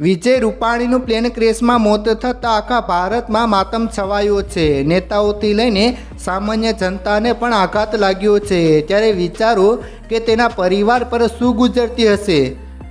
વિજય રૂપાણીનું plane ક્રેશમાં મોત થતાં આખા ભારતમાં માતમ છવાયો છે. નેતાઓથી લઈને સામાન્ય જનતાને પણ આઘાત લાગ્યો છે. ત્યારે વિચારો કે તેના પરિવાર પર શું ગુજરતી હશે?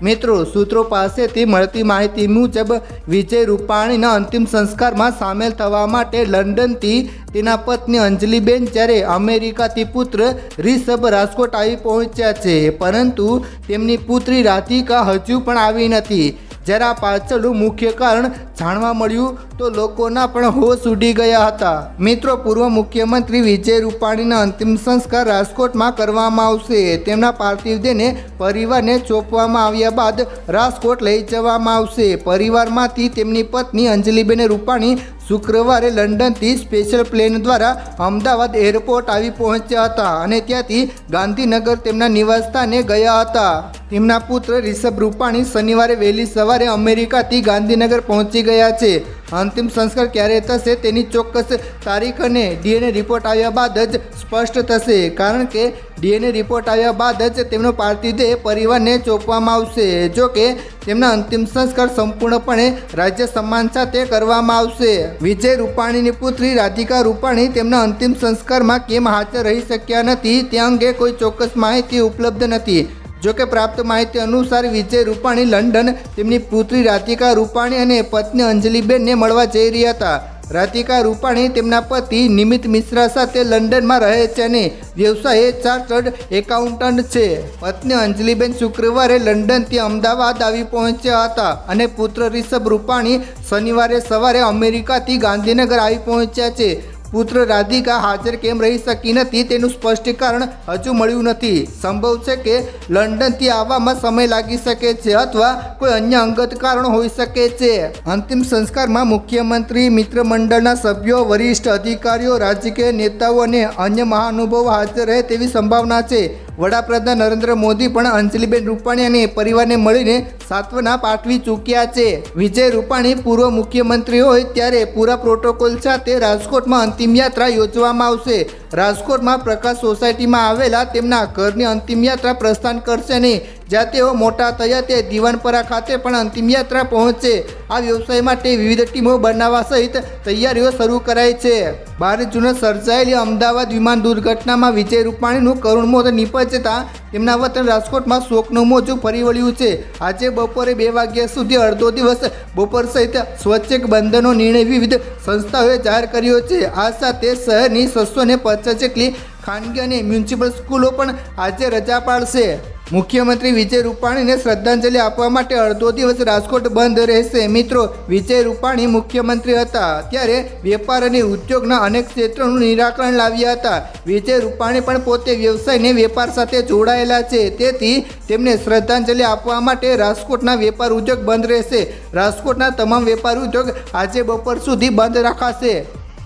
મિત્રો, સૂત્રો પાસેથી મળતી માહિતી મુજબ, વિજય રૂપાણીના અંતિમ સંસ્કારમાં સામેલ થવા માટે લંડનથી તેના પત્ની અંજલિબેન જ્યારે અમેરિકાથી પુત્ર રિષભ રાજકોટ આવી પહોંચ્યા છે. પરંતુ તેમની પુત્રી રાધિકા હજુ પણ આવી નથી. જ્યારે આ પાછળનું મુખ્ય કારણ જાણવા મળ્યું તો લોકોના પણ હોશ ઉડી ગયા હતા. મિત્રો, પૂર્વ મુખ્યમંત્રી વિજય રૂપાણીના અંતિમ સંસ્કાર રાજકોટમાં કરવામાં આવશે. તેમના પાર્થિવ દેહને પરિવારને ચોપવામાં આવ્યા બાદ રાજકોટ લઈ જવામાં આવશે. પરિવારમાંથી તેમની પત્ની અંજલિબેન રૂપાણી શુક્રવારે લંડનથી સ્પેશિયલ પ્લેન દ્વારા અમદાવાદ એરપોર્ટ આવી પહોંચ્યા હતા અને ત્યાંથી ગાંધીનગર તેમના નિવાસસ્થાને ગયા હતા. તેમના પુત્ર રિષભ રૂપાણી શનિવારે વહેલી સવારે અમેરિકાથી ગાંધીનગર પહોંચી ગયા છે. અંતિમ સંસ્કાર ક્યારે થશે તેની ચોક્કસ તારીખ અને ડીએનએ રિપોર્ટ આવ્યા બાદ જ સ્પષ્ટ થશે, કારણ કે ડીએનએ રિપોર્ટ આવ્યા બાદ જ તેમનો પાર્થિવ દેહ પરિવારને ચોપવામાં આવશે, જો કે તેમના અંતિમ સંસ્કાર સંપૂર્ણપણે રાજ્ય સન્માન સાથે કરવામાં આવશે. વિજય રૂપાણીની પુત્રી રાધિકા રૂપાણી તેમના અંતિમ સંસ્કારમાં કેમ હાજર રહી શક્યા નથી તે અંગે કોઈ ચોક્કસ માહિતી ઉપલબ્ધ નથી. જોકે પ્રાપ્ત માહિતી અનુસાર વિજય રૂપાણી લંડન, તેમની પુત્રી રાધિકા રૂપાણી અને પત્ની અંજલિબેનને મળવા જઈ રહ્યા હતા. રાધિકા રૂપાણી તેમના પતિ નિમિત મિશ્રા સાથે લંડનમાં રહે છે અને વ્યવસાયે ચાર્ટર્ડ એકાઉન્ટન્ટ છે. પત્ની અંજલિબેન શુક્રવારે લંડનથી અમદાવાદ આવી પહોંચ્યા હતા અને પુત્ર રિષભ રૂપાણી શનિવારે સવારે અમેરિકાથી ગાંધીનગર આવી પહોંચ્યા છે. પુત્ર રાધિકા હાજર કેમ રહી શકી નથી તેનું સ્પષ્ટીકરણ હજુ મળ્યું નથી. સંભવ છે કે લંડનથી આવવામાં સમય લાગી શકે છે અથવા કોઈ અન્ય અંગત કારણ હોઈ શકે છે. અંતિમ સંસ્કારમાં મુખ્યમંત્રી મિત્ર મંડળના સભ્યો, વરિષ્ઠ અધિકારીઓ, રાજકીય નેતાઓ અને અન્ય મહાનુભાવો હાજર રહે તેવી સંભાવના છે. વડાપ્રધાન નરેન્દ્ર મોદી પણ અંજલિબેન રૂપાણી અને પરિવારને મળીને સાંત્વના પાઠવી ચૂક્યા છે. વિજય રૂપાણી પૂર્વ મુખ્યમંત્રી હોય ત્યારે પૂરા પ્રોટોકોલ સાથે રાજકોટમાં અંતિમ યાત્રા યોજવામાં આવશે. રાજકોટમાં પ્રકાશ સોસાયટીમાં આવેલા તેમના ઘરની અંતિમ યાત્રા પ્રસ્થાન કરશે અને જ્યાં તેઓ મોટા થયા તે દિવાનપરા ખાતે પણ અંતિમ યાત્રા પહોંચે. આ વ્યવસાય માટે વિવિધ ટીમો બનાવવા સહિત તૈયારીઓ શરૂ કરાઈ છે. બાર જૂને સર્જાયેલી અમદાવાદ વિમાન દુર્ઘટનામાં વિજય રૂપાણીનું કરુણ મોત નિપજતા તેમના વતન રાજકોટમાં શોકનું મોજું ફરી વળ્યું છે. આજે બપોરે બે વાગ્યા સુધી અડધો દિવસ બપોર સહિત સ્વચ્છ બંધનો નિર્ણય વિવિધ સંસ્થાઓએ જાહેર કર્યો છે. આ સાથે શહેરની છસો ને પચાસ જેટલી ખાનગી અને મ્યુનિસિપલ સ્કૂલો પણ આજે રજા પાડશે. મુખ્યમંત્રી વિજય રૂપાણીને શ્રદ્ધાંજલિ આપવા માટે અડધો દિવસ રાજકોટ બંધ રહેશે. મિત્રો, વિજય રૂપાણી મુખ્યમંત્રી હતા. ત્યારે વેપાર અને ઉદ્યોગના અનેક ક્ષેત્રોનું નિરાકરણ લાવ્યા હતા. વિજય રૂપાણી પણ પોતે વ્યવસાયને વેપાર સાથે જોડાયેલા છે. તેથી તેમને શ્રદ્ધાંજલિ આપવા માટે રાજકોટના વેપાર ઉદ્યોગ બંધ રહેશે. રાજકોટના તમામ વેપાર ઉદ્યોગ આજે બપોર સુધી બંધ રાખાશે.